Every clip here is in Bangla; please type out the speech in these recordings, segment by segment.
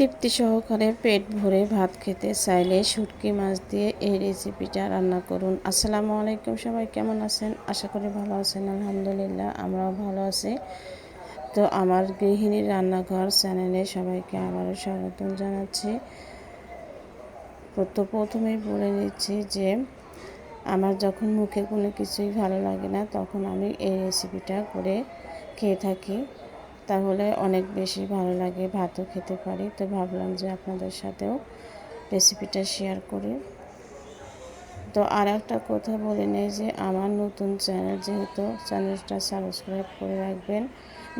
তৃপ্তি সহকারে পেট ভরে ভাত খেতে চাইলে শুটকি মাছ দিয়ে এই রেসিপিটা রান্না করুন। আসসালামু আলাইকুম সবাই, কেমন আছেন? আশা করি ভালো আছেন, আলহামদুলিল্লাহ, আমরাও ভালো আছি। তো আমার গৃহিণীর রান্নাঘর চ্যানেলে সবাইকে আবারও স্বাগতম জানাচ্ছি। তো প্রথমেই বলে নিচ্ছি যে, আমার যখন মুখে কোনো কিছুই ভালো লাগে না, তখন আমি এই রেসিপিটা করে খেয়ে থাকি। তাহলে অনেক বেশি ভালো লাগে ভাতও খেতে পারি। তো ভাবলাম যে আপনাদের সাথেও রেসিপিটা শেয়ার করি। তো আর একটা কথা বলে নেই যে আমার নতুন চ্যানেল যেহেতু চ্যানেলটা সাবস্ক্রাইব করে রাখবেন,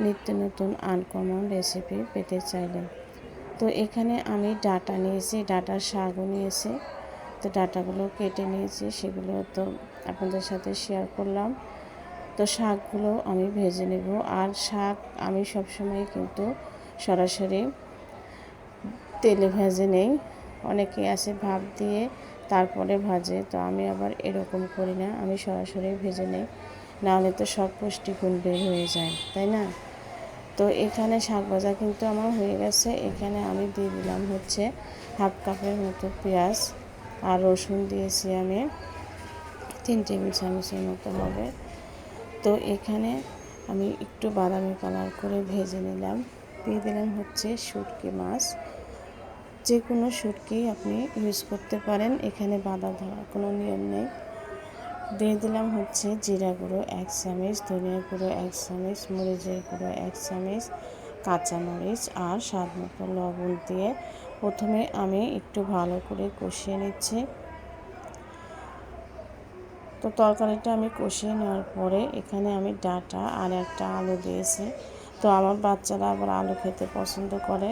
নিত্য নতুন আনকমন রেসিপি পেতে চাইলে। তো এখানে আমি ডাটা নিয়েছি ডাটার শাকও নিয়েছি। তো ডাটাগুলো কেটে নিয়েছি, সেগুলো তো আপনাদের সাথে শেয়ার করলাম। তো শাকগুলো আমি ভেজে নেব আর শাক আমি সবসময় কিন্তু সরাসরি তেলে ভেজে নেই। অনেকে আছে ভাব দিয়ে তারপরে ভাজে, তো আমি আবার এরকম করি না, আমি সরাসরি ভেজে নেই। নাহলে তো সব পুষ্টিগুণ বের হয়ে যায়, তাই না? তো এখানে শাক ভাজা কিন্তু আমার হয়ে গেছে। এখানে আমি দিয়ে দিলাম হচ্ছে হাফ কাপের মতো পেঁয়াজ আর রসুন দিয়েছি আমি। তিন টেবিল চামচের মতো হবে। তো এখানে আমি একটু বাদামি কালার করে ভেজে নিলাম। দিয়ে দিলাম হচ্ছে শুটকি মাছ। যে কোনো শুটকি আপনি ইউজ করতে পারেন, এখানে বাঁধা ধরা কোনো নিয়ম নেই। দিয়ে দিলাম হচ্ছে জিরা গুঁড়ো, এক চামচ, ধনিয়া গুঁড়ো, এক চামচ, মরিচের গুঁড়ো, এক চামচ কাঁচামরিচ আর স্বাদ মতো লবণ দিয়ে প্রথমে আমি একটু ভালো করে কষিয়ে নিচ্ছি। তো তরকারিটা আমি কষিয়ে নেওয়ার পরে এখানে আমি ডাটা আর একটা আলু দিয়েছি। তো আমার বাচ্চারা আবার আলু খেতে পছন্দ করে।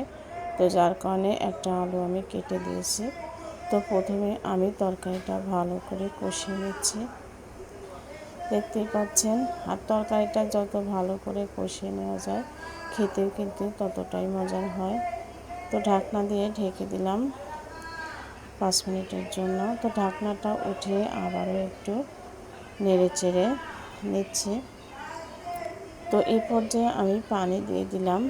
তো যার কারণে একটা আলু আমি কেটে দিয়েছি। তো প্রথমে আমি তরকারিটা ভালো করে কষিয়ে নিচ্ছি। দেখতেই পাচ্ছেন, আর তরকারিটা যত ভালো করে কষিয়ে নেওয়া যায়, খেতেও কিন্তু ততটাই মজার হয়। তো ঢাকনা দিয়ে ঢেকে দিলাম। পাঁচ মিনিটের জন্য। তো ঢাকনাটা উঠে আবারও একটু নেড়ে চেড়ে নিচ্ছি। তো এই পর্যায়ে আমি পানি দিয়ে দিলাম।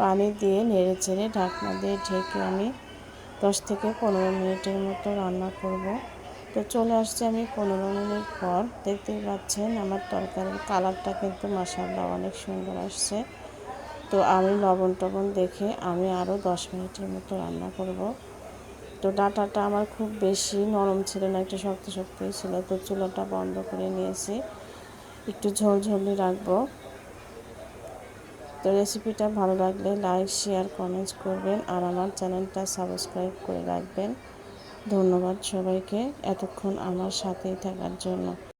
পানি দিয়ে নেড়ে চেড়ে ঢাকনা দিয়ে ঢেকে আমি দশ থেকে পনেরো মিনিটের মতো রান্না করব। তো চলে আসছে আমি পনেরো মিনিট পর। দেখতেই পাচ্ছেন আমার তরকারির কালারটা কিন্তু মশালা অনেক সুন্দর আসছে। তো আমি লবণ টবণ দেখে আমি আরও দশ মিনিটের মতো রান্না করব। তো ডাটাটা আমার খুব বেশি নরম ছিল না, একটু শক্ত শক্তই ছিল। তো চুলোটা বন্ধ করে নিয়েছি। একটু ঝোলঝোলি রাখব। তো রেসিপিটা ভালো লাগলে লাইক, শেয়ার, কমেন্টস করবেন আর আমার চ্যানেলটা সাবস্ক্রাইব করে রাখবেন। ধন্যবাদ সবাইকে এতক্ষণ আমার সাথেই থাকার জন্য।